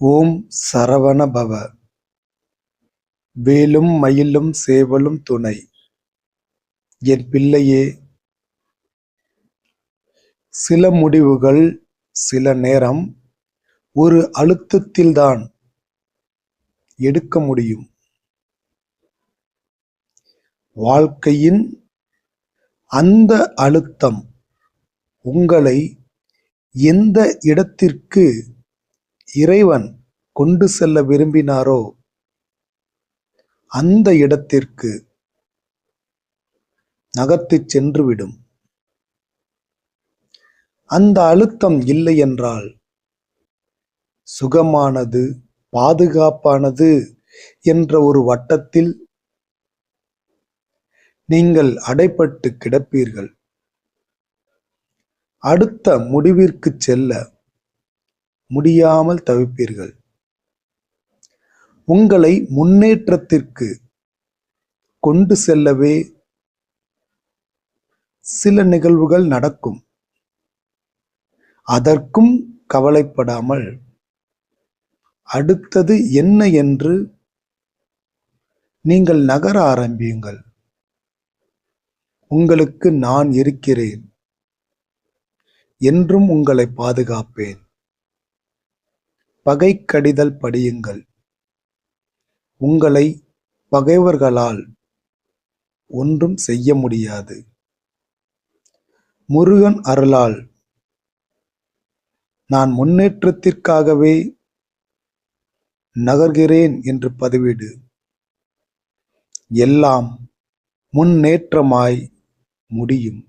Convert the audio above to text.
ஓம் சரவண பவ வேலும் மயிலும் சேவலும் துணை. என் பிள்ளையே சில முடிவுகள் சில நேரம் ஒரு அழுத்தத்தில்தான் எடுக்க முடியும். வாழ்க்கையின் அந்த அழுத்தம் உங்களை எந்த இடத்திற்கு இறைவன் கொண்டு செல்ல விரும்பினாரோ அந்த இடத்திற்கு நகர்த்திச் சென்றுவிடும். அந்த அழுத்தம் இல்லை என்றால் சுகமானது பாதுகாப்பானது என்ற ஒரு வட்டத்தில் நீங்கள் அடைப்பட்டு கிடப்பீர்கள். அடுத்த முடிவிற்கு செல்ல முடியாமல் தவிப்பீர்கள். உங்களை முன்னேற்றத்திற்கு கொண்டு செல்லவே சில நிகழ்வுகள் நடக்கும். அதற்கும் கவலைப்படாமல் அடுத்தது என்ன என்று நீங்கள் நகர ஆரம்பியுங்கள். உங்களுக்கு நான் இருக்கிறேன். என்றும் உங்களை பாதுகாப்பேன். பகை கடிதல் படியுங்கள். உங்களை பகைவர்களால் ஒன்றும் செய்ய முடியாது. முருகன் அருளால் நான் முன்னேற்றத்திற்காகவே நகர்கிறேன் என்று பதிவிடு. எல்லாம் முன்னேற்றமாய் முடியும்.